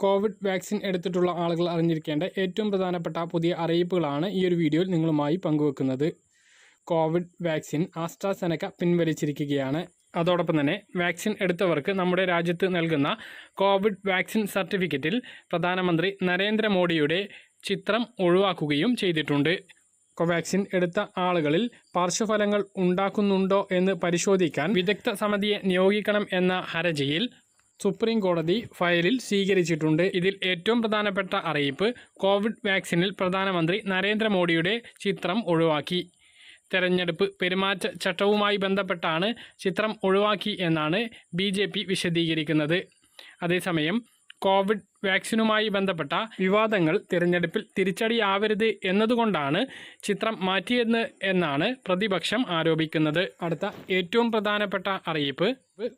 Covid vaccine എടുത്തിട്ടുള്ള ആളുകൾ അറിഞ്ഞിരിക്കേണ്ട ഏറ്റവും പ്രധാനപ്പെട്ട പുതിയ അറിയിപ്പുകളാണ് ഈ ഒരു വീഡിയോയിൽ നിങ്ങളുമായി പങ്കുവെക്കുന്നത്. കോവിഡ് വാക്സിൻ ആസ്ട്രാസെനക്ക പിൻവലിച്ചിരിക്കുകയാണ്. അതോടൊപ്പം തന്നെ വാക്സിൻ എടുത്തവർക്ക് നമ്മുടെ രാജ്യത്ത് നൽകുന്ന കോവിഡ് വാക്സിൻ സർട്ടിഫിക്കറ്റിൽ പ്രധാനമന്ത്രി നരേന്ദ്രമോദിയുടെ ചിത്രം ഒഴിവാക്കുകയും ചെയ്തിട്ടുണ്ട്. കോവാക്സിൻ എടുത്ത ആളുകളിൽ പാർശ്വഫലങ്ങൾ ഉണ്ടാക്കുന്നുണ്ടോ എന്ന് പരിശോധിക്കാൻ വിദഗ്ധ സമിതിയെ നിയോഗിക്കണം എന്ന ഹർജിയിൽ സുപ്രീം കോടതി ഫയലിൽ സ്വീകരിച്ചിട്ടുണ്ട്. ഇതിൽ ഏറ്റവും പ്രധാനപ്പെട്ട അറിയിപ്പ് കോവിഡ് വാക്സിനിൽ പ്രധാനമന്ത്രി നരേന്ദ്രമോദിയുടെ ചിത്രം ഒഴിവാക്കി. തെരഞ്ഞെടുപ്പ് പെരുമാറ്റ ചട്ടവുമായി ബന്ധപ്പെട്ടാണ് ചിത്രം ഒഴിവാക്കി എന്നാണ് ബി വിശദീകരിക്കുന്നത്. അതേസമയം കോവിഡ് വാക്സിനുമായി ബന്ധപ്പെട്ട വിവാദങ്ങൾ തിരഞ്ഞെടുപ്പിൽ തിരിച്ചടിയാവരുത് എന്നതുകൊണ്ടാണ് ചിത്രം മാറ്റിയെന്ന് എന്നാണ് പ്രതിപക്ഷം ആരോപിക്കുന്നത്. അടുത്ത ഏറ്റവും പ്രധാനപ്പെട്ട അറിയിപ്പ്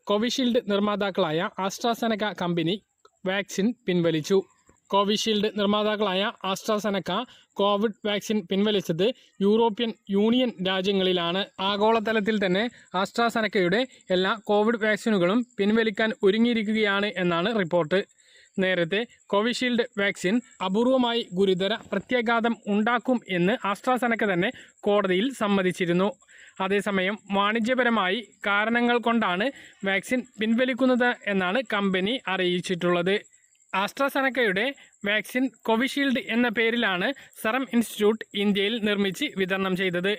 കോവിഷീൽഡ് നിർമ്മാതാക്കളായ ആസ്ട്രാസെനക കമ്പനി വാക്സിൻ പിൻവലിച്ചു. കോവിഷീൽഡ് നിർമ്മാതാക്കളായ ആസ്ട്രാസെനക്ക കോവിഡ് വാക്സിൻ പിൻവലിച്ചത് യൂറോപ്യൻ യൂണിയൻ രാജ്യങ്ങളിലാണ്. ആഗോളതലത്തിൽ തന്നെ ആസ്ട്രാസെനക്കയുടെ എല്ലാ കോവിഡ് വാക്സിനുകളും പിൻവലിക്കാൻ ഒരുങ്ങിയിരിക്കുകയാണ് എന്നാണ് റിപ്പോർട്ട്. നേരത്തെ കോവിഷീൽഡ് വാക്സിൻ അപൂർവമായി ഗുരുതര പ്രത്യാഘാതം ഉണ്ടാക്കും എന്ന് ആസ്ട്രാസെനക്ക തന്നെ കോടതിയിൽ സമ്മതിച്ചിരുന്നു. അതേസമയം വാണിജ്യപരമായി കാരണങ്ങൾ കൊണ്ടാണ് വാക്സിൻ പിൻവലിക്കുന്നത് എന്നാണ് കമ്പനി അറിയിച്ചിട്ടുള്ളത്. ആസ്ട്രാസെനക്കയുടെ വാക്സിൻ കോവിഷീൽഡ് എന്ന പേരിലാണ് സെറം ഇൻസ്റ്റിറ്റ്യൂട്ട് ഇന്ത്യയിൽ നിർമ്മിച്ച് വിതരണം ചെയ്തത്.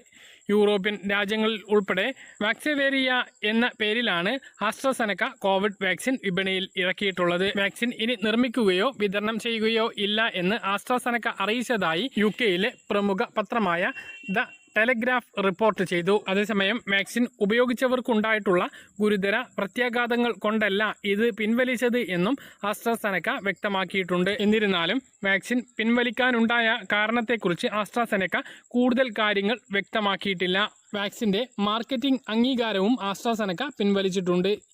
യൂറോപ്യൻ രാജ്യങ്ങളിൽ ഉൾപ്പെടെ വാക്സിവേരിയ എന്ന പേരിലാണ് ആസ്ട്രസെനക്ക കോവിഡ് വാക്സിൻ വിപണിയിൽ ഇറക്കിയിട്ടുള്ളത്. വാക്സിൻ ഇനി നിർമ്മിക്കുകയോ വിതരണം ചെയ്യുകയോ ഇല്ല എന്ന് ആസ്ട്രസെനക്ക അറിയിച്ചതായി യു കെയിലെ പ്രമുഖ പത്രമായ ദ ടെലഗ്രാഫ് റിപ്പോർട്ട് ചെയ്തു. അതേസമയം വാക്സിൻ ഉപയോഗിച്ചവർക്കുണ്ടായിട്ടുള്ള ഗുരുതര പ്രത്യാഘാതങ്ങൾ കൊണ്ടല്ല ഇത് പിൻവലിച്ചത് എന്നും ആസ്ട്രാസെനക്ക വ്യക്തമാക്കിയിട്ടുണ്ട്. എന്നിരുന്നാലും വാക്സിൻ പിൻവലിക്കാനുണ്ടായ കാരണത്തെക്കുറിച്ച് ആസ്ട്രാസെനക്ക കൂടുതൽ കാര്യങ്ങൾ വ്യക്തമാക്കിയിട്ടില്ല. വാക്സിന്റെ മാർക്കറ്റിംഗ് അംഗീകാരവും ആസ്ട്രാസെനക്ക പിൻവലിച്ചിട്ടുണ്ട്.